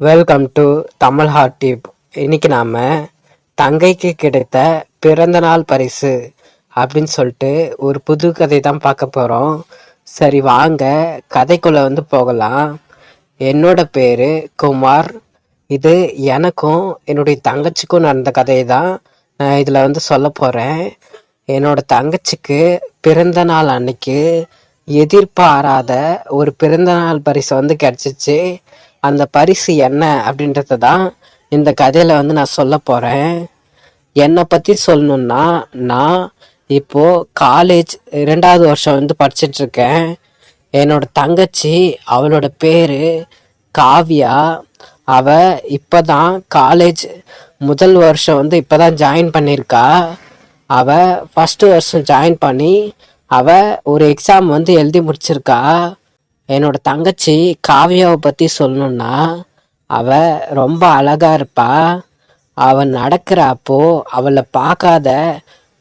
Welcome to Tamil heart tube இன்னைக்கு நாம தங்கைக்கு கிடைத்த பிறந்த நாள் பரிசு அப்படின்னு சொல்லிட்டு ஒரு புது கதை தான் பார்க்க போறோம். சரி வாங்க. கதைக்குள்ள வந்து போகலாம். என்னோட பேரு குமார். இது எனக்கும் என்னுடைய தங்கச்சிக்கும் நடந்த கதை தான் நான் இதில் வந்து சொல்ல போகிறேன் என்னோட தங்கச்சிக்கு பிறந்த நாள் அன்னைக்கு எதிர்பாராத ஒரு பிறந்த நாள் பரிசு வந்து கிடச்சிச்சு. அந்த பரிசு என்ன அப்படின்றத தான் இந்த கதையில் வந்து நான் சொல்ல போகிறேன் என்னை பற்றி சொல்லணுன்னா நான் இப்போது காலேஜ் இரண்டாவது வருஷம் வந்து படிச்சுட்டுருக்கேன் என்னோட தங்கச்சி அவளோட பேர் காவியா. அவ இப்பதான் காலேஜ் முதல் வருஷம் வந்து இப்போ தான் ஜாயின் பண்ணியிருக்கா. அவ ஃபஸ்ட்டு வருஷம் ஜாயின் பண்ணி அவ ஒரு எக்ஸாம் வந்து எழுதி முடிச்சிருக்கா. என்னோட தங்கச்சி காவியாவை பற்றி சொல்லணுன்னா அவ ரொம்ப அழகா இருப்பா. அவ நடக்கிறப்போ அவளை பார்க்காத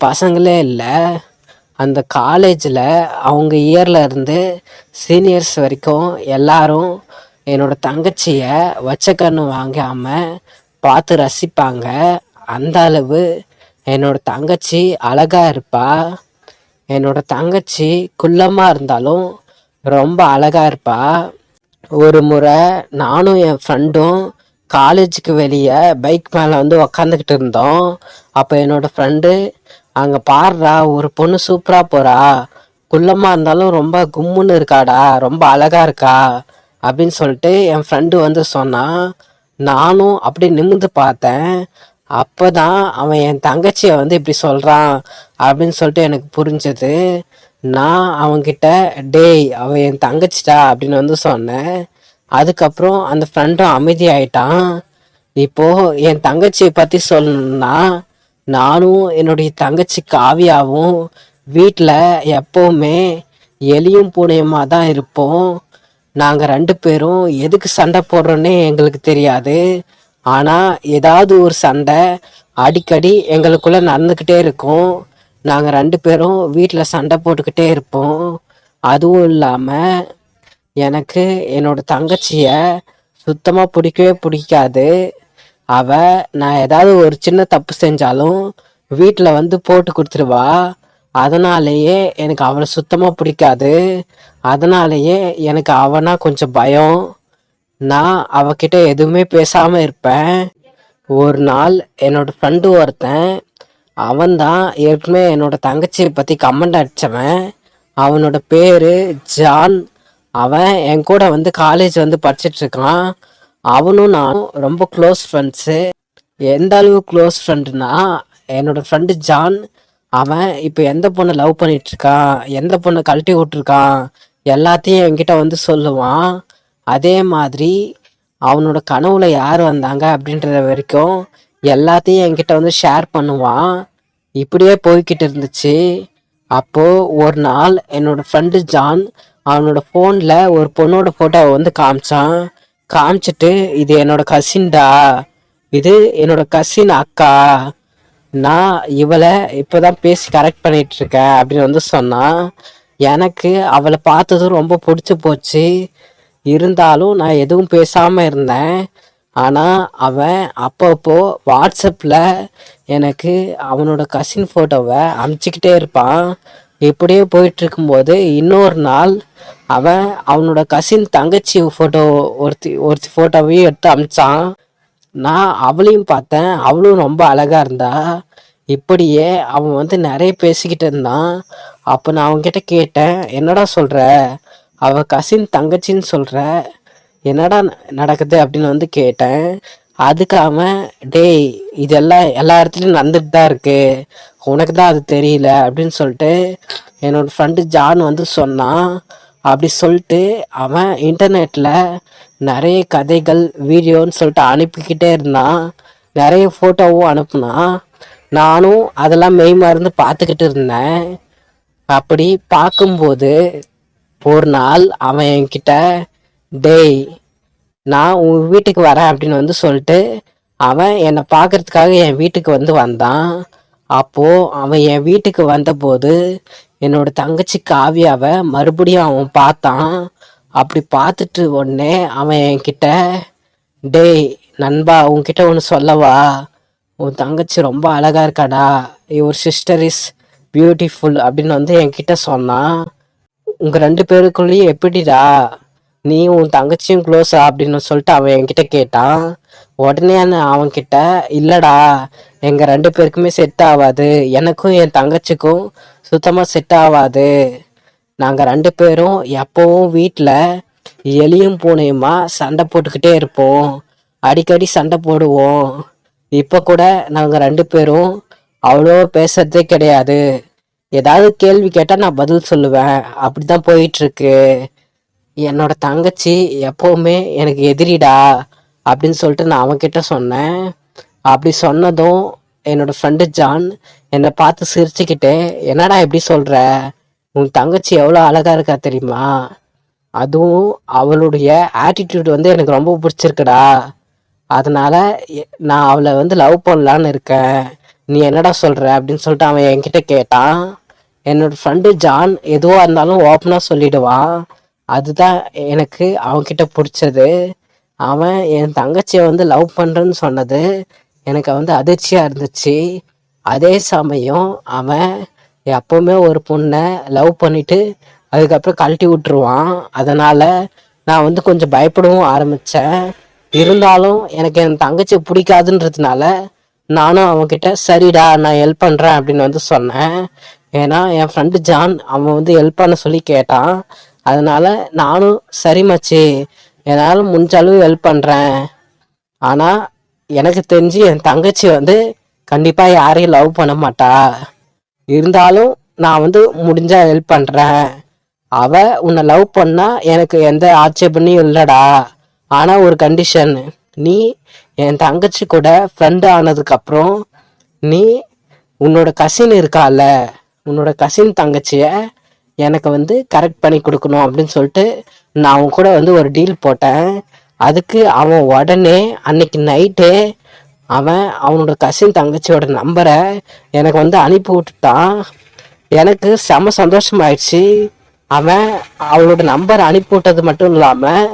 பசங்களே இல்லை. அந்த காலேஜில் அவங்க இயரில் இருந்து சீனியர்ஸ் வரைக்கும் எல்லாரும் என்னோட தங்கச்சியை வச்ச கண்ணு வாங்காமல் பார்த்து ரசிப்பாங்க. அந்த அளவு என்னோட தங்கச்சி அழகா இருப்பா. என்னோட தங்கச்சி குள்ளமாக இருந்தாலும் ரொம்ப அழகா இருப்பா. ஒரு முறை நானும் என் ஃப்ரெண்டும் காலேஜுக்கு வெளியே பைக் மேலே வந்து உக்காந்துக்கிட்டு இருந்தோம். அப்போ என்னோடய ஃப்ரெண்டு அங்கே பாடுறா ஒரு பொண்ணு சூப்பராக போகிறா குள்ளமாக இருந்தாலும் ரொம்ப கும்முன்னு இருக்காடா ரொம்ப அழகாக இருக்கா. அப்படின்னு சொல்லிட்டு என் ஃப்ரெண்டு வந்து சொன்னான் நானும் அப்படி நிமிர்ந்து பார்த்தேன். அப்போ தான் அவன் என் தங்கச்சியை வந்து இப்படி சொல்கிறான் அப்படின்னு சொல்லிட்டு எனக்கு புரிஞ்சது. நான் அவன்கிட்ட டேய் அவன் என் தங்கச்சிட்டா அப்படின்னு வந்து சொன்னேன். அதுக்கப்புறம் அந்த ஃப்ரெண்டும் அமைதியாயிட்டான். இப்போ என் தங்கச்சியை பற்றி சொல்லணும்னா நானும் என்னுடைய தங்கச்சி காவியாவும் வீட்டில் எப்போவுமே எலியும் பூனையுமா தான் இருப்போம். நாங்கள் ரெண்டு பேரும் எதுக்கு சண்டை போடுறோன்னே எங்களுக்கு தெரியாது. ஆனால் ஏதாவது ஒரு சண்டை அடிக்கடி எங்களுக்குள்ளே நடந்துக்கிட்டே இருக்கும். நாங்கள் ரெண்டு பேரும் வீட்டில் சண்டை போட்டுக்கிட்டே இருப்போம். அதுவும் இல்லாமல் எனக்கு என்னோட தங்கச்சியை சுத்தமாக பிடிக்கவே பிடிக்காது. அவ நான் ஏதாவது ஒரு சின்ன தப்பு செஞ்சாலும் வீட்டில் வந்து போட்டு கொடுத்துருவா. அதனாலேயே எனக்கு அவளை சுத்தமாக பிடிக்காது. அதனாலேயே எனக்கு அவனா கொஞ்சம் பயம். நான் அவகிட்ட எதுவுமே பேசாமல் இருப்பேன். ஒரு நாள் என்னோட ஃப்ரெண்டு ஒருத்தன் அவன்தான் ஏற்கனவே என்னோட தங்கச்சியை பற்றி கமெண்ட் அடித்தவன் அவனோட பேர் ஜான். அவன் என் கூட வந்து காலேஜ் வந்து படிச்சிட்ருக்கான் அவனும் நானும் ரொம்ப க்ளோஸ் ஃப்ரெண்ட்ஸு எந்த அளவு க்ளோஸ் ஃப்ரெண்டுனா என்னோட ஃப்ரெண்டு ஜான். அவன் இப்போ எந்த பொண்ணை லவ் பண்ணிகிட்ருக்கான் எந்த பொண்ணை கழட்டி விட்ருக்கான் எல்லாத்தையும் என்கிட்ட வந்து சொல்லுவான். அதே மாதிரி அவனோட கனவுல யார் வந்தாங்க அப்படின்றத வரைக்கும் எல்லாத்தையும் என்கிட்ட வந்து ஷேர் பண்ணுவான் இப்படியே போய்கிட்டு இருந்துச்சு. அப்போ ஒரு நாள் என்னோட ஃப்ரெண்டு ஜான் அவனோட ஃபோனில் ஒரு பொண்ணோட ஃபோட்டோவை வந்து காமிச்சான். காமிச்சிட்டு இது என்னோட கசின்டா இது என்னோட கசின் அக்கா. நான் இவளை இப்போதான் பேசி கரெக்ட் பண்ணிட்டு இருக்கேன் அப்படின்னு வந்து சொன்னான். எனக்கு அவளை பார்த்ததும் ரொம்ப பிடிச்சி போச்சு. இருந்தாலும் நான் எதுவும் பேசாமல் இருந்தேன். ஆனால் அவன் அப்பப்போ வாட்ஸ்அப்பில் எனக்கு அவனோட கசின் ஃபோட்டோவை அமுச்சிக்கிட்டே இருப்பான். இப்படியே போயிட்டுருக்கும்போது இன்னொரு நாள் அவன் அவனோட கசின் தங்கச்சி ஃபோட்டோ ஒருத்தி ஒருத்தி ஃபோட்டோவையும் எடுத்து அமிச்சான். நான் அவளையும் பார்த்தேன். அவளும் ரொம்ப அழகாக இருந்தா. இப்படியே அவன் வந்து நிறைய பேசிக்கிட்டு இருந்தான். அப்போ நான் அவன்கிட்ட கேட்டேன் என்னடா சொல்கிற அவள் கசின் தங்கச்சின்னு சொல்கிற என்னடா நடக்குது அப்படின்னு வந்து கேட்டேன். அதுக்கு அவன் டேய் இதெல்லாம் எல்லா இடத்துலையும் நடந்துட்டு தான் இருக்கு. உனக்கு தான் அது தெரியல. அப்படின்னு சொல்லிட்டு என்னோட ஃப்ரெண்டு ஜான் வந்து சொன்னான். அப்படி சொல்லிட்டு அவன் இன்டர்நெட்டில் நிறைய கதைகள் வீடியோன்னு சொல்லிட்டு அனுப்பிக்கிட்டே இருந்தான். நிறைய ஃபோட்டோவும் அனுப்புனான். நானும் அதெல்லாம் மெய் மறந்து பார்த்துக்கிட்டு இருந்தேன். அப்படி பார்க்கும்போது ஒரு நாள் அவன் என்கிட்ட டேய் நான் உன் வீட்டுக்கு வரேன் அப்படின்னு வந்து சொல்லிட்டு அவன் என்னை பார்க்கறதுக்காக என் வீட்டுக்கு வந்து வந்தான். அப்போது அவன் என் வீட்டுக்கு வந்தபோது என்னோட தங்கச்சி காவியாவை மறுபடியும் அவன் பார்த்தான். அப்படி பார்த்துட்டு உடனே அவன் என்கிட்ட டேய் நண்பா உன்கிட்ட ஒன்று சொல்லவா? உன் தங்கச்சி ரொம்ப அழகாக இருக்காடா. யுவர் சிஸ்டர் இஸ் பியூட்டிஃபுல் அப்படின்னு வந்து என்கிட்ட சொன்னான். உங்கள் ரெண்டு பேருக்குள்ளேயும் எப்படிடா நீ உன் தங்கச்சியும் க்ளோஸா அப்படின்னு சொல்லிட்டு அவன் என்கிட்ட கேட்டான். உடனே அவன் அவன்கிட்ட இல்லடா எங்க ரெண்டு பேருக்குமே செட் ஆகாது. எனக்கும் என் தங்கச்சிக்கும் சுத்தமா செட் ஆகாது. நாங்க ரெண்டு பேரும் எப்பவும் வீட்டில் எலியும் பூனையுமா சண்டை போட்டுக்கிட்டே இருப்போம். அடிக்கடி சண்டை போடுவோம். இப்ப கூட நாங்க ரெண்டு பேரும் அவ்வளோ பேசுறதே கிடையாது. ஏதாவது கேள்வி கேட்டா நான் பதில் சொல்லுவேன். அப்படிதான் போயிட்டு இருக்கு. என்னோட தங்கச்சி எப்போவுமே எனக்கு எதிரிடா அப்படின்னு சொல்லிட்டு நான் அவன்கிட்ட சொன்னேன். அப்படி சொன்னதும் என்னோட ஃப்ரெண்டு ஜான் என்னை பார்த்து சிரிச்சுக்கிட்டு என்னடா எப்படி சொல்கிற உன் தங்கச்சி எவ்வளோ அழகாக இருக்கா தெரியுமா? அதுவும் அவளுடைய ஆட்டிடியூட் வந்து எனக்கு ரொம்ப பிடிச்சிருக்குடா. அதனால நான் அவளை வந்து லவ் பண்ணலான்னு இருக்கேன். நீ என்னடா சொல்கிற அப்படின்னு சொல்லிட்டு அவன் என்கிட்ட கேட்டான். என்னோட ஃப்ரெண்டு ஜான் எதுவாக இருந்தாலும் ஓப்பனாக சொல்லிடுவான். அதுதான் எனக்கு அவன்கிட்ட பிடிச்சது. அவன் என் தங்கச்சியை வந்து லவ் பண்ணுறேன்னு சொன்னது எனக்கு வந்து அதிர்ச்சியாக இருந்துச்சு. அதே சமயம் அவன் எப்போவுமே ஒரு பொண்ணை லவ் பண்ணிட்டு அதுக்கப்புறம் கழட்டி விட்டுருவான். அதனால் நான் வந்து கொஞ்சம் பயப்படவும் ஆரம்பித்தேன் இருந்தாலும் எனக்கு என் தங்கச்சி பிடிக்காதுன்றதுனால நானும் அவன்கிட்ட சரிடா நான் ஹெல்ப் பண்ணுறேன் அப்படின்னு வந்து சொன்னேன். ஏன்னா என் ஃப்ரெண்டு ஜான் அவன் வந்து ஹெல்ப் பண்ண சொல்லி கேட்டான். அதனால நானும் சரி மச்சி என்னால் முடிஞ்ச அளவு ஹெல்ப் பண்ணுறேன் ஆனால் எனக்கு தெரிஞ்சு என் தங்கச்சி வந்து கண்டிப்பாக யாரையும் லவ் பண்ண மாட்டா. இருந்தாலும் நான் வந்து முடிஞ்சா ஹெல்ப் பண்ணுறேன் அவ உன்னை லவ் பண்ணா எனக்கு எந்த ஆட்சேபனையும் இல்லைடா. ஆனால் ஒரு கண்டிஷன் நீ என் தங்கச்சி கூட ஃப்ரெண்டு ஆனதுக்கப்புறம் நீ உன்னோட கசின் இருக்கால உன்னோட கசின் தங்கச்சியை எனக்கு வந்து கரெக்ட் பண்ணி கொடுக்கணும் அப்படின்னு சொல்லிட்டு நான் அவன் கூட வந்து ஒரு டீல் போட்டேன். அதுக்கு அவன் உடனே அன்னைக்கு நைட்டு அவன் அவனோட கசின் தங்கச்சியோட நம்பரை எனக்கு வந்து அனுப்பி விட்டுட்டான். எனக்கு செம சந்தோஷமாயிடுச்சு. அவன் அவளோட நம்பர் அனுப்பி விட்டது மட்டும் இல்லாமல்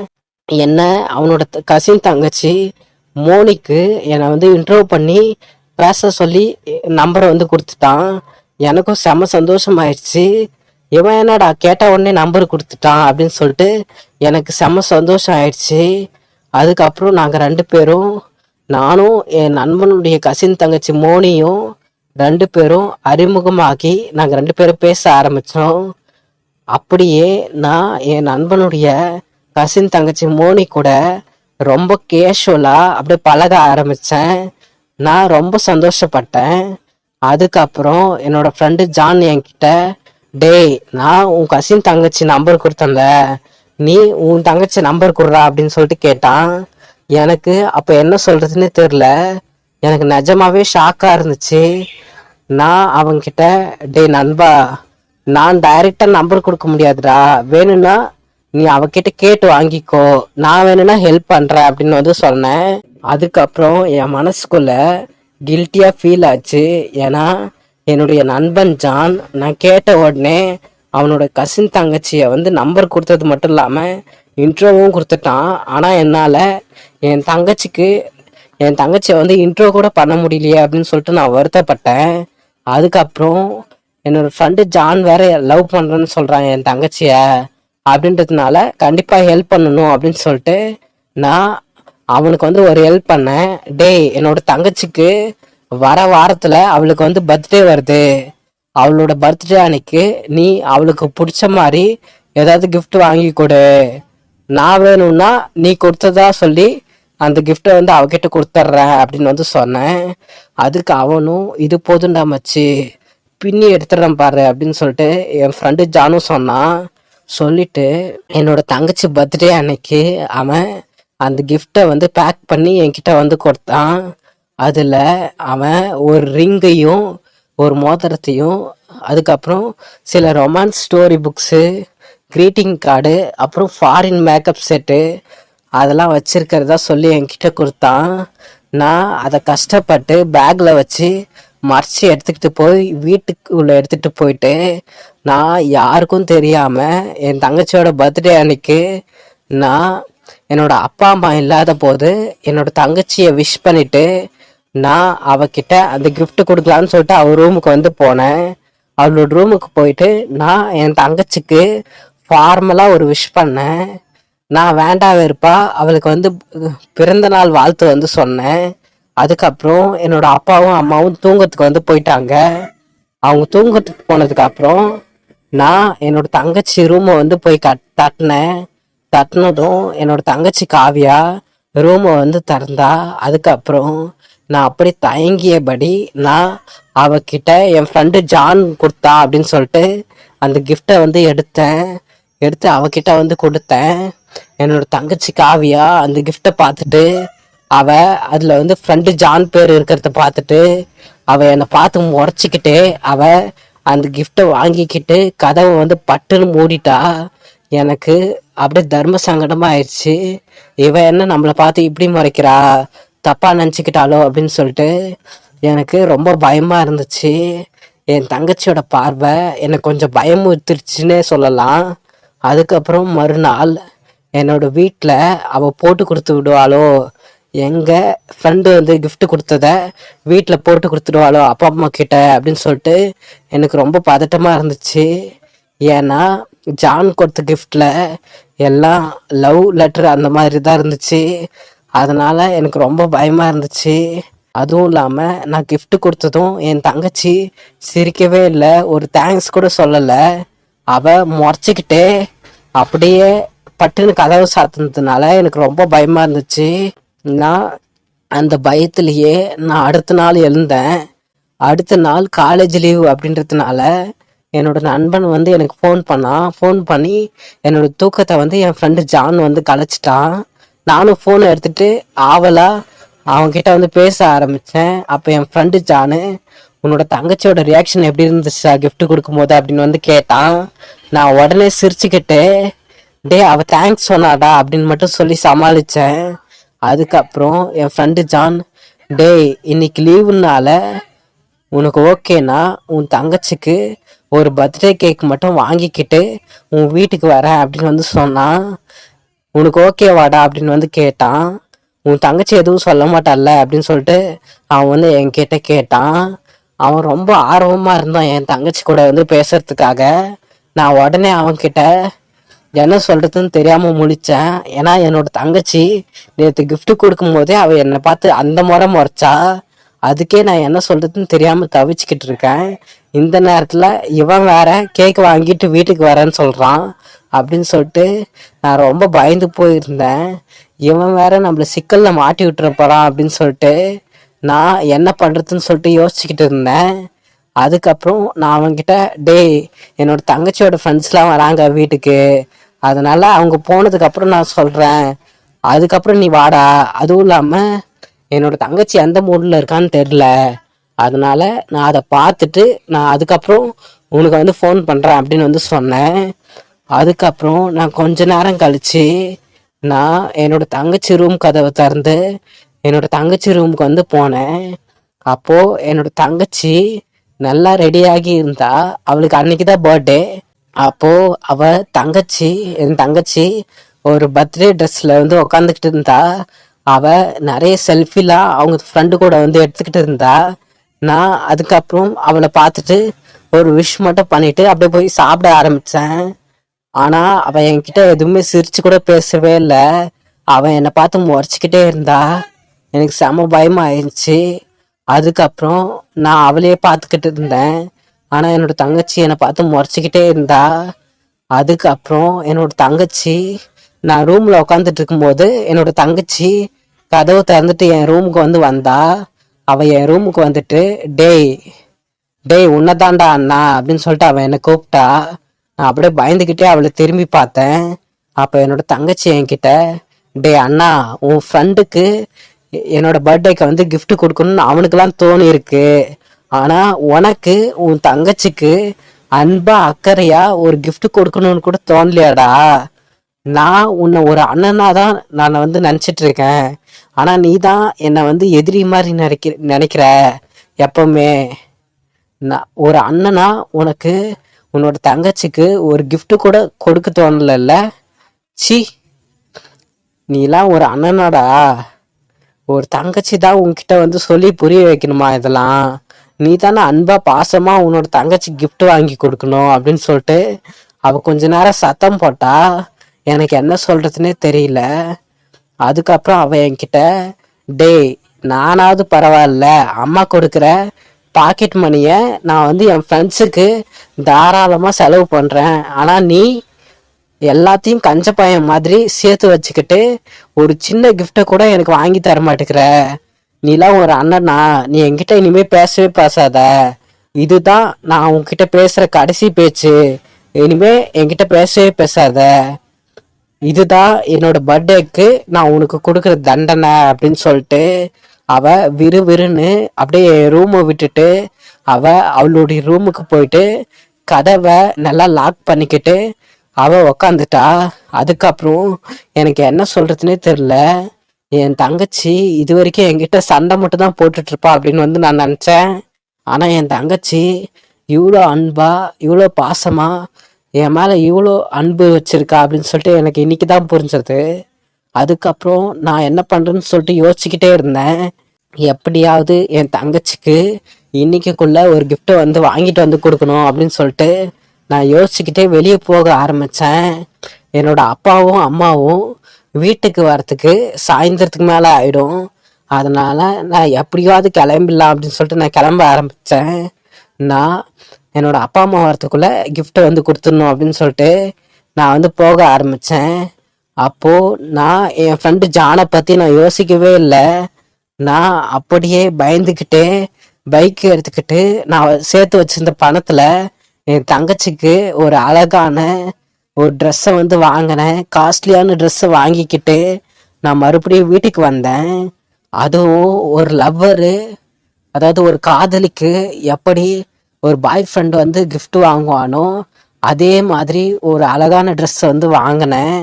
என்ன அவனோட கசின் தங்கச்சி மோனிக்கு என்னை வந்து இன்ட்ரோ பண்ணி பேச சொல்லி நம்பரை வந்து கொடுத்துட்டான். எனக்கும் செம சந்தோஷமாயிடுச்சு. இவன் என்னடா கேட்ட உடனே நம்பர் கொடுத்துட்டான் அப்படின்னு சொல்லிட்டு எனக்கு செம சந்தோஷம் ஆயிடுச்சு. அதுக்கப்புறம் நாங்கள் ரெண்டு பேரும் நானும் என் நண்பனுடைய கசின் தங்கச்சி மோனியும் ரெண்டு பேரும் அறிமுகமாகி நாங்கள் ரெண்டு பேரும் பேச ஆரம்பித்தோம் அப்படியே நான் என் நண்பனுடைய கசின் தங்கச்சி மோனி கூட ரொம்ப கேஷுவலாக அப்படியே பழக ஆரம்பித்தேன் நான் ரொம்ப சந்தோஷப்பட்டேன். அதுக்கப்புறம் என்னோட ஃப்ரெண்டு ஜான் என்கிட்ட டேய் நான் உன் கசின் தங்கச்சி நம்பர் கொடுத்தேன்ல. நீ உன் தங்கச்சி நம்பர் கொடுறா அப்படின்னு சொல்லிட்டு கேட்டான். எனக்கு அப்போ என்ன சொல்றதுன்னு தெரில எனக்கு நிஜமாவே ஷாக்காக இருந்துச்சு. நான் அவன்கிட்ட டேய் நண்பா நான் டைரெக்டாக நம்பர் கொடுக்க முடியாதுடா. வேணும்னா நீ அவகிட்ட கேட்டு வாங்கிக்கோ. நான் வேணும்னா ஹெல்ப் பண்ணுறேன் அப்படின்னு வந்து சொன்னேன். அதுக்கப்புறம் என் மனசுக்குள்ள கில்ட்டியாக ஃபீல் ஆச்சு. ஏன்னா என்னுடைய நண்பன் ஜான் நான் கேட்ட உடனே அவனோட கசின் தங்கச்சியை வந்து நம்பர் கொடுத்தது மட்டும் இல்லாமல் இன்ட்ரோவும் கொடுத்துட்டான். ஆனால் என்னால் என் தங்கச்சிக்கு என் தங்கச்சியை வந்து இன்ட்ரோ கூட பண்ண முடியலையே அப்படின்னு சொல்லிட்டு நான் வருத்தப்பட்டேன். அதுக்கப்புறம் என்னோட ஃப்ரெண்டு ஜான் வேற லவ் பண்ணுறேன்னு சொல்கிறான் என் தங்கச்சியை. அப்படின்றதுனால கண்டிப்பாக ஹெல்ப் பண்ணணும் அப்படின்னு சொல்லிட்டு நான் அவனுக்கு வந்து ஒரு ஹெல்ப் பண்ணேன். டேய் என்னோட தங்கச்சிக்கு வர வாரத்துல அவளுக்கு வந்து பர்த்டே வருது. அவளோட பர்த்டே அன்னைக்கு நீ அவளுக்கு பிடிச்ச மாதிரி ஏதாவது கிஃப்ட் வாங்கி கொடு. நான் வேணும்னா நீ கொடுத்ததா சொல்லி அந்த கிஃப்டை வந்து அவகிட்ட கொடுத்துட்றேன் அப்படின்னு வந்து சொன்னேன். அதுக்கு அவனும் இது போதும்டா மச்சி பின்னி எடுத்துடுறேன் பாரு அப்படின்னு சொல்லிட்டு என் ஃப்ரெண்டு ஜானும் சொன்னான். சொல்லிட்டு என்னோட தங்கச்சி பர்த்டே அன்னைக்கு அவன் அந்த கிஃப்டை வந்து பேக் பண்ணி என்கிட்ட வந்து கொடுத்தான். அதில் அவன் ஒரு ரிங்கையும் ஒரு மோதிரத்தையும் அதுக்கப்புறம் சில romance story books greeting card அப்புறம் ஃபாரின் மேக்கப் செட்டு அதெல்லாம் வச்சுருக்கிறதா சொல்லி என்கிட்ட கொடுத்தான். நான் அதை கஷ்டப்பட்டு பேக்கில் வச்சு மறைச்சி எடுத்துக்கிட்டு போய் வீட்டுக்குள்ளே எடுத்துகிட்டு போயிட்டு நான் யாருக்கும் தெரியாமல் என் தங்கச்சியோட பர்த்டே அன்னைக்கு நான் என்னோட அப்பா அம்மா இல்லாத போது என்னோட தங்கச்சியை விஷ் பண்ணிவிட்டு நான் அவகிட்ட அந்த கிஃப்ட் கொடுக்கலான்னு சொல்லிட்டு அவள் ரூமுக்கு வந்து போனேன். அவளோட ரூமுக்கு போயிட்டு நான் என் தங்கச்சிக்கு ஃபார்மலாக ஒரு விஷ் பண்ணேன். நான் வேண்டாம் வெறுப்பா அவளுக்கு வந்து பிறந்த நாள் வாழ்த்து வந்து சொன்னேன். அதுக்கப்புறம் என்னோட அப்பாவும் அம்மாவும் தூங்கத்துக்கு வந்து போயிட்டாங்க. அவங்க தூங்கத்துக்கு போனதுக்கு அப்புறம் நான் என்னோட தங்கச்சி ரூமை வந்து போய் கட் தட்டினேன். தட்டினதும் என்னோட தங்கச்சி காவியா ரூமை வந்து திறந்தா. அதுக்கப்புறம் நான் அப்படி தயங்கியபடி நான் அவகிட்ட என் ஃப்ரெண்டு ஜான் கொடுத்தா அப்படின்னு சொல்லிட்டு அந்த கிஃப்டை வந்து எடுத்தேன். எடுத்து அவகிட்ட வந்து கொடுத்தேன். என்னோட தங்கச்சி காவியா அந்த கிஃப்டை பார்த்துட்டு அவ அதில் வந்து ஃப்ரெண்டு ஜான் பேர் இருக்கிறத பார்த்துட்டு அவ என்னை பார்த்து முறைச்சிக்கிட்டு அவ அந்த கிஃப்டை வாங்கிக்கிட்டு கதவை வந்து பட்டுன்னு மூடிட்டா. எனக்கு அப்படியே தர்ம சங்கடமாக ஆயிடுச்சு இவன் என்ன நம்மளை பார்த்து இப்படி முறைக்கிறா? தப்பாக நினச்சிக்கிட்டாலோ அப்படின்னு சொல்லிட்டு எனக்கு ரொம்ப பயமாக இருந்துச்சு. என் தங்கச்சியோட பார்வை எனக்கு கொஞ்சம் பயமுறுத்திருச்சுன்னே சொல்லலாம். அதுக்கப்புறம் மறுநாள் என்னோட வீட்டில் அவள் போட்டு கொடுத்து விடுவாளோ எங்கள் ஃப்ரெண்டு வந்து கிஃப்ட் கொடுத்தத வீட்டில் போட்டு கொடுத்துடுவாளோ அப்பா அம்மா கிட்ட அப்படின்னு சொல்லிட்டு எனக்கு ரொம்ப பதட்டமாக இருந்துச்சு. ஏன்னா ஜான் கொடுத்த கிஃப்டில் எல்லாம் லவ் லெட்டர் அந்த மாதிரி தான் இருந்துச்சு. அதனால் எனக்கு ரொம்ப பயமாக இருந்துச்சு. அதுவும் இல்லாமல் நான் கிஃப்ட் கொடுத்ததும் என் தங்கச்சி சிரிக்கவே இல்லை. ஒரு தேங்க்ஸ் கூட சொல்லலை. அவள் முறைச்சிக்கிட்டே அப்படியே பட்டுன்னு கதவு சாத்தினதுனால எனக்கு ரொம்ப பயமாக இருந்துச்சு. நான் அந்த பயத்திலேயே நான் அடுத்த நாள் எழுந்தேன். அடுத்த நாள் காலேஜ் லீவ் அப்படின்றதுனால என்னோட நண்பன் வந்து எனக்கு ஃபோன் பண்ணான். ஃபோன் பண்ணி என்னோட தூக்கத்தை வந்து என் ஃப்ரெண்டு ஜான் வந்து கலைச்சிட்டான். நானும் ஃபோனை எடுத்துட்டு ஆவலா அவன்கிட்ட வந்து பேச ஆரம்பிச்சேன். அப்போ என் ஃப்ரெண்டு ஜானு உன்னோட தங்கச்சியோட ரியாக்ஷன் எப்படி இருந்துச்சா கிஃப்ட் கொடுக்கும்போது? அப்படின்னு வந்து கேட்டான். நான் உடனே சிரிச்சுக்கிட்டு டேய் அவ தேங்க்ஸ் சொன்னாடா அப்படின்னு மட்டும் சொல்லி சமாளித்தேன் அதுக்கப்புறம் என் ஃப்ரெண்டு ஜான் டேய் இன்னைக்கு லீவுனால உனக்கு ஓகேனா உன் தங்கச்சிக்கு ஒரு பர்த்டே கேக் மட்டும் வாங்கிக்கிட்டு உன் வீட்டுக்கு வரேன் அப்படின்னு வந்து சொன்னான். உனக்கு ஓகேவாடா அப்படின்னு வந்து கேட்டான். உன் தங்கச்சி எதுவும் சொல்ல மாட்டாள்ல அப்படின்னு சொல்லிட்டு அவன் வந்து என்கிட்ட கேட்டான். அவன் ரொம்ப ஆர்வமாக இருந்தான் என் தங்கச்சி கூட வந்து பேசுறதுக்காக. நான் உடனே அவன்கிட்ட என்ன சொல்றதுன்னு தெரியாம முழிச்சேன். ஏன்னா என்னோட தங்கச்சி நேற்று கிஃப்ட் கொடுக்கும் போதே அவ என்னை பார்த்து அந்த முறை முறைச்சா. அதுக்கே நான் என்ன சொல்றதுன்னு தெரியாம தவிச்சுக்கிட்டு இருக்கேன். இந்த நேரத்துல இவன் வேற கேக் வாங்கிட்டு வீட்டுக்கு வரேன்னு சொல்றான். அப்படின்னு சொல்லிட்டு நான் ரொம்ப பயந்து போயிருந்தேன். இவன் வேற நம்மள சிக்கலில் மாட்டி விட்டுற அப்படின்னு சொல்லிட்டு நான் என்ன பண்ணுறதுன்னு சொல்லிட்டு யோசிச்சுக்கிட்டு இருந்தேன். அதுக்கப்புறம் நான் அவன்கிட்ட டேய் என்னோட தங்கச்சியோட ஃப்ரெண்ட்ஸ்லாம் வராங்க வீட்டுக்கு. அதனால அவங்க போனதுக்கப்புறம் நான் சொல்கிறேன் அதுக்கப்புறம் நீ வாடா. அதுவும் இல்லாமல் என்னோட தங்கச்சி எந்த மூடில் இருக்கான்னு தெரில அதனால நான் அதை பார்த்துட்டு நான் அதுக்கப்புறம் உனக்கு வந்து ஃபோன் பண்ணுறேன் அப்படின்னு வந்து சொன்னேன். அதுக்கப்புறம் நான் கொஞ்ச நேரம் கழிச்சு நான் என்னோட தங்கச்சி ரூம் கதவை திறந்து என்னோட தங்கச்சி ரூமுக்கு வந்து போனேன். அப்போ என்னோட தங்கச்சி நல்லா ரெடியாகி இருந்தா அவளுக்கு அன்னைக்கு தான் பர்த்டே அப்போ அவ தங்கச்சி என் தங்கச்சி ஒரு பர்த்டே ட்ரெஸ்ல வந்து உக்காந்துக்கிட்டு இருந்தா. அவ நிறைய செல்ஃபிலாம் அவங்க ஃப்ரெண்டு கூட வந்து எடுத்துக்கிட்டு இருந்தா. நான் அதுக்கப்புறம் அவளை பார்த்துட்டு ஒரு விஷ் மட்டும் பண்ணிட்டு அப்படியே போய் சாப்பிட ஆரம்பிச்சேன். ஆனா அவன் என்கிட்ட எதுவுமே சிரிச்சு கூட பேசவே இல்லை. அவன் என்னை பார்த்து முறைச்சிக்கிட்டே இருந்தா. எனக்கு செம பயமா ஆயிடுச்சு அதுக்கப்புறம் நான் அவளையே பார்த்துக்கிட்டு இருந்தேன். ஆனா என்னோட தங்கச்சி என்னை பார்த்து முறைச்சிக்கிட்டே இருந்தா. அதுக்கப்புறம் என்னோட தங்கச்சி நான் ரூம்ல உட்காந்துட்டு இருக்கும்போது என்னோட தங்கச்சி கதவை திறந்துட்டு என் ரூமுக்கு வந்து வந்தா. அவள் என் ரூமுக்கு வந்துட்டு டேய் டேய் உன்னதாண்டா அண்ணா அப்படின்னு சொல்லிட்டு அவன் என்னை கூப்பிட்டா. நான் அப்படியே பயந்துக்கிட்டே அவளை திரும்பி பார்த்தேன். அப்போ என்னோட தங்கச்சி என்கிட்ட டேய் அண்ணா உன் ஃப்ரெண்டுக்கு என்னோட பர்த்டேக்கு வந்து கிஃப்ட் கொடுக்கணும்னு அவனுக்கெல்லாம் தோணி இருக்கு ஆனா உனக்கு உன் தங்கச்சிக்கு அன்பா அக்கறையா ஒரு கிஃப்ட் கொடுக்கணும்னு கூட தோணலையாடா. நான் உன்னை ஒரு அண்ணனா தான் நான் வந்து நினைச்சிட்டு இருக்கேன் ஆனா நீ தான் என்னை வந்து எதிரி மாதிரி நினைக்கிற நினைக்கிற எப்பவுமே. நான் ஒரு அண்ணனா உனக்கு உன்னோட தங்கச்சிக்கு ஒரு கிஃப்ட் கூட கொடுக்க தோணலல்ல? சி நீலாம் ஒரு அண்ணனாடா. ஒரு தங்கச்சி தான் உன்கிட்ட வந்து சொல்லி புரிய வைக்கணுமா இதெல்லாம்? நீ தானே அன்பா பாசமா உன்னோட தங்கச்சி கிஃப்ட் வாங்கி கொடுக்கணும் அப்படின்னு சொல்லிட்டு அவ கொஞ்ச நேரம் சத்தம் போட்டா எனக்கு என்ன சொல்றதுன்னே தெரியல. அதுக்கப்புறம் அவ என்கிட்ட டேய் நானாவது பரவாயில்ல அம்மா கொடுக்குற பாக்கெட் மணியை நான் வந்து என் ஃப்ரெண்ட்ஸுக்கு தாராளமாக செலவு பண்ணுறேன் ஆனால் நீ எல்லாத்தையும் கஞ்ச பையன் மாதிரி சேர்த்து வச்சுக்கிட்டு ஒரு சின்ன கிஃப்டை கூட எனக்கு வாங்கி தர மாட்டேங்கிற. நீலாம் ஒரு அண்ணனா நீ என்கிட்ட இனிமேல் பேசவே பேசாத. இதுதான் நான் உன்கிட்ட பேசுகிற கடைசி பேச்சு. இனிமே என்கிட்ட பேசவே பேசாத. இதுதான் என்னோட பர்த்டேக்கு நான் உனக்கு கொடுக்குற தண்டனை அப்படின்னு சொல்லிட்டு அவ விறுவிறுன்னு அப்படியே ரூமை விட்டுட்டு அவ அவளுடைய ரூமுக்கு போயிட்டு கதவை நல்லா லாக் பண்ணிக்கிட்டு அவ உக்காந்துட்டா. அதுக்கப்புறம் எனக்கு என்ன சொல்றதுனே தெரில என் தங்கச்சி இது வரைக்கும் என்கிட்ட சண்டை மட்டும் தான் போட்டுட்டு இருப்பா அப்படின்னு வந்து நான் நினச்சேன். ஆனால் என் தங்கச்சி இவ்வளோ அன்பா இவ்வளோ பாசமா என் மேலே இவ்வளோ அன்பு வச்சிருக்கா அப்படின்னு சொல்லிட்டு எனக்கு இன்னைக்கு தான் புரிஞ்சது அதுக்கப்புறம் நான் என்ன பண்ணுறேன்னு சொல்லிட்டு யோசிச்சுக்கிட்டே இருந்தேன். எப்படியாவது என் தங்கச்சிக்கு இன்னைக்குள்ள ஒரு கிஃப்ட்டை வந்து வாங்கிட்டு வந்து கொடுக்கணும் அப்படின்னு சொல்லிட்டு நான் யோசிச்சுக்கிட்டே வெளியே போக ஆரம்பித்தேன் என்னோட அப்பாவும் அம்மாவும் வீட்டுக்கு வரத்துக்கு சாயந்தரத்துக்கு மேலே ஆயிடும். அதனால் நான் எப்படியாவது கிளம்பிடலாம் அப்படின்னு சொல்லிட்டு நான் கிளம்ப ஆரம்பித்தேன் நான் என்னோட அப்பா அம்மா வரத்துக்குள்ளே கிஃப்ட்டை வந்து கொடுத்துடணும் அப்படின்னு சொல்லிட்டு நான் வந்து போக ஆரம்பித்தேன் அப்போ நான் என் ஃப்ரெண்டு ஜானை பத்தி நான் யோசிக்கவே இல்லை. நான் அப்படியே பயந்துக்கிட்டே பைக் எடுத்துக்கிட்டு நான் சேர்த்து வச்சிருந்த பணத்துல என் தங்கச்சிக்கு ஒரு அழகான ஒரு ட்ரெஸ்ஸை வந்து வாங்கினேன். காஸ்ட்லியான ட்ரெஸ்ஸை வாங்கிக்கிட்டு நான் மறுபடியும் வீட்டுக்கு வந்தேன். அதுவும் ஒரு லவ்வரு அதாவது ஒரு காதலிக்கு எப்படி ஒரு பாய் ஃப்ரெண்ட் வந்து கிஃப்ட் வாங்குவானோ அதே மாதிரி ஒரு அழகான ட்ரெஸ் வந்து வாங்கினேன்.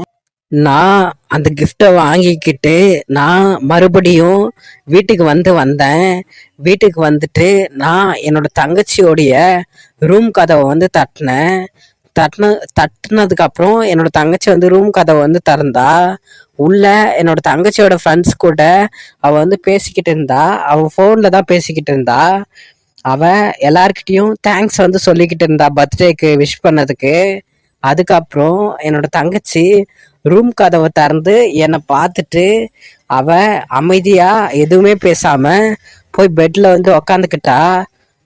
நான் அந்த கிஃப்டை வாங்கிக்கிட்டு நான் மறுபடியும் வீட்டுக்கு வந்து வந்தேன். வீட்டுக்கு வந்துட்டு நான் என்னோட தங்கச்சியோடைய ரூம் கதவை வந்து தட்டினேன். தட்டின தட்டினதுக்கப்புறம் என்னோட தங்கச்சி வந்து ரூம் கதவை வந்து திறந்தா. உள்ள என்னோட தங்கச்சியோட ஃப்ரெண்ட்ஸ் கூட அவள் வந்து பேசிக்கிட்டு இருந்தா. அவள் ஃபோனில் தான் பேசிக்கிட்டு இருந்தா. அவள் எல்லார்கிட்டயும் தேங்க்ஸ் வந்து சொல்லிக்கிட்டு இருந்தா பர்த்டேக்கு விஷ் பண்ணதுக்கு. அதுக்கப்புறம் என்னோட தங்கச்சி ரூம் கதவை திறந்து என்னை பார்த்துட்டு அவ அமைதியா எதுவுமே பேசாம போய் பெட்ல வந்து உக்காந்துக்கிட்டா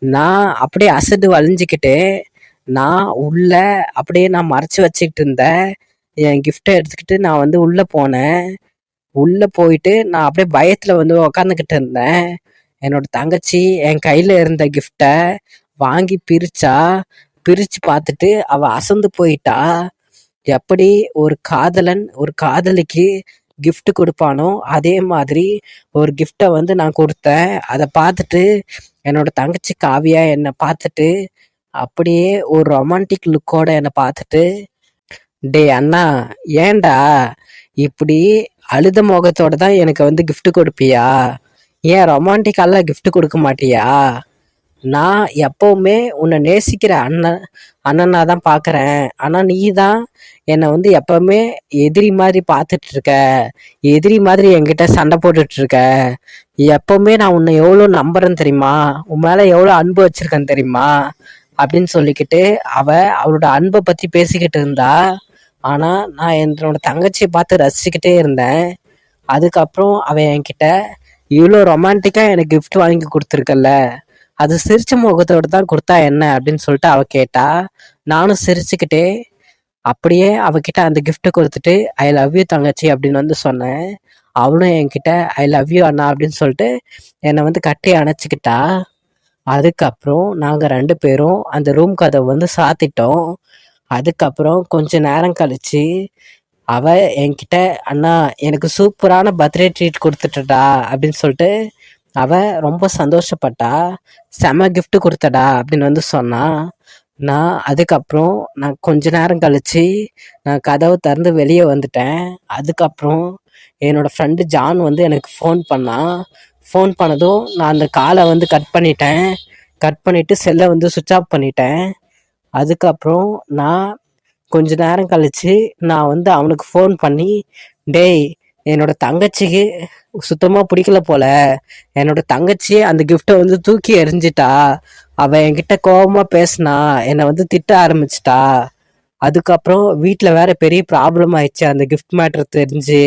நான் அப்படியே அசடு வளைஞ்சிக்கிட்டு நான் உள்ள அப்படியே நான் மறைச்சு வச்சுக்கிட்டு இருந்தேன். என் கிஃப்டை எடுத்துக்கிட்டு நான் வந்து உள்ள போனேன். உள்ள போயிட்டு நான் அப்படியே பயத்துல வந்து உக்காந்துக்கிட்டு இருந்தேன். என்னோட தங்கச்சி என் கையில இருந்த கிஃப்டை வாங்கி பிரிச்சா பிரிச்சு பார்த்துட்டு அவ அசந்து போயிட்டா. எப்படி ஒரு காதலன் ஒரு காதலிக்கு கிஃப்ட் கொடுப்பானோ அதே மாதிரி ஒரு கிஃப்டை வந்து நான் கொடுத்தேன். அதை பார்த்துட்டு என்னோட தங்கச்சி காவியா என்னை பார்த்துட்டு அப்படியே ஒரு ரொமான்டிக் லுக்கோட என்னை பார்த்துட்டு டேய் அண்ணா ஏண்டா இப்படி அழுத முகத்தோட தான் எனக்கு வந்து கிஃப்ட் கொடுப்பியா? ஏன் ரொமான்டிக்கால கிஃப்ட் கொடுக்க மாட்டியா? நான் எப்பவுமே உன்னை நேசிக்கிற அண்ணன் அண்ணனாக தான் பார்க்குறேன் ஆனால் நீ தான் என்னை வந்து எப்பவுமே எதிரி மாதிரி பார்த்துட்டு இருக்க எதிரி மாதிரி என்கிட்ட சண்டை போட்டுட்ருக்க. எப்போவுமே எப்பவுமே நான் உன்னை எவ்வளோ நம்புறேன் தெரியுமா? உன் மேலே எவ்வளோ அன்பு வச்சுருக்கேன் தெரியுமா? அப்படின்னு சொல்லிக்கிட்டு அவ அவளோட அன்பை பற்றி பேசிக்கிட்டு இருந்தா. ஆனால் நான் என்னோட தங்கச்சியை பார்த்து ரசிச்சுக்கிட்டே இருந்தேன். அதுக்கப்புறம் அவன் என்கிட்ட இவ்வளோ ரொமான்டிக்காக எனக்கு கிஃப்ட் வாங்கி கொடுத்துருக்கல்ல. அது சிரிச்ச முகத்தோடு தான் கொடுத்தா என்ன அப்படின்னு சொல்லிட்டு அவ கேட்டா நானும் சிரிச்சுக்கிட்டே அப்படியே அவகிட்ட அந்த கிஃப்ட் கொடுத்துட்டு ஐ லவ் யூ தங்கச்சி அப்படின்னு வந்து சொன்னேன். அவளும் என்கிட்ட ஐ லவ் யூ அண்ணா அப்படின்னு சொல்லிட்டு என்னை வந்து கட்டி அணைச்சிக்கிட்டா. அதுக்கப்புறம் நாங்கள் ரெண்டு பேரும் அந்த ரூம் கதவை வந்து சாத்திட்டோம். அதுக்கப்புறம் கொஞ்ச நேரம் கழிச்சு அவ என்கிட்ட அண்ணா எனக்கு சூப்பரான பர்த்டே ட்ரீட் கொடுத்துட்டடா அப்படின்னு சொல்லிட்டு அவன் ரொம்ப சந்தோஷப்பட்டா செம கிஃப்ட் கொடுத்தடா அப்படின்னு வந்து சொன்னான் நான் அதுக்கப்புறம் நான் கொஞ்ச நேரம் கழிச்சு நான் கதவை திறந்து வெளியே வந்துட்டேன். அதுக்கப்புறம் என்னோட ஃப்ரெண்டு ஜான் வந்து எனக்கு ஃபோன் பண்ணான் ஃபோன் பண்ணதும் நான் அந்த காலை வந்து கட் பண்ணிட்டேன். கட் பண்ணிட்டு செல்லை வந்து சுவிட்ச் ஆஃப் பண்ணிட்டேன். அதுக்கப்புறம் நான் கொஞ்ச நேரம் கழிச்சு நான் வந்து அவனுக்கு ஃபோன் பண்ணி டேய் என்னோட தங்கச்சிக்கு சுத்தமாக பிடிக்கல போல. என்னோட தங்கச்சி அந்த கிஃப்ட்டை வந்து தூக்கி எறிஞ்சிட்டா. அவள் என்கிட்ட கோபமாக பேசினா என்னை வந்து திட்ட ஆரம்பிச்சிட்டா. அதுக்கப்புறம் வீட்டில் வேற பெரிய ப்ராப்ளம் ஆயிடுச்சு. அந்த கிஃப்ட் மேட்ரு தெரிஞ்சு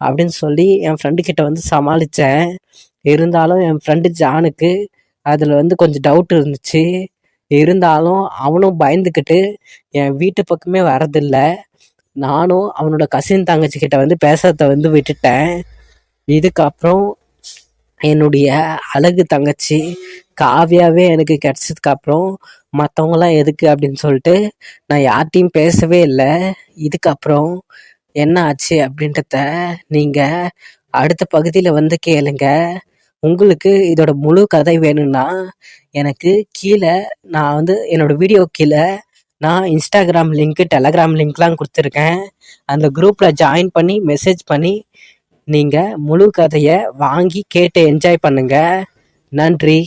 அப்படின்னு சொல்லி என் ஃப்ரெண்டு கிட்ட வந்து சமாளித்தேன் இருந்தாலும் என் ஃப்ரெண்டு ஜானுக்கு அதில் வந்து கொஞ்சம் டவுட் இருந்துச்சு. இருந்தாலும் அவனும் பயந்துக்கிட்டு என் வீட்டு பக்கமே வரதில்லை நானும் அவனோட கசின் தங்கச்சி கிட்ட வந்து பேசுறத வந்து விட்டுட்டேன். இதுக்கப்புறம் என்னுடைய அழகு தங்கச்சி காவியாவே எனக்கு கிடைச்சதுக்கு அப்புறம் மற்றவங்களாம் எதுக்கு அப்படின்னு சொல்லிட்டு நான் யார்கிட்டையும் பேசவே இல்லை. இதுக்கப்புறம் என்ன ஆச்சு அப்படின்றத நீங்கள் அடுத்த பகுதியில் வந்து கேளுங்க. உங்களுக்கு இதோட முழு கதை வேணும்னா எனக்கு கீழே நான் வந்து என்னோட வீடியோ கீழே நான் இன்ஸ்டாகிராம் லிங்க்கு டெலகிராம் லிங்க்லாம் கொடுத்துருக்கேன். அந்த குரூப்பில் ஜாயின் பண்ணி மெசேஜ் பண்ணி நீங்கள் முழு கதையை வாங்கி கேட்டு என்ஜாய் பண்ணுங்கள் நன்றி.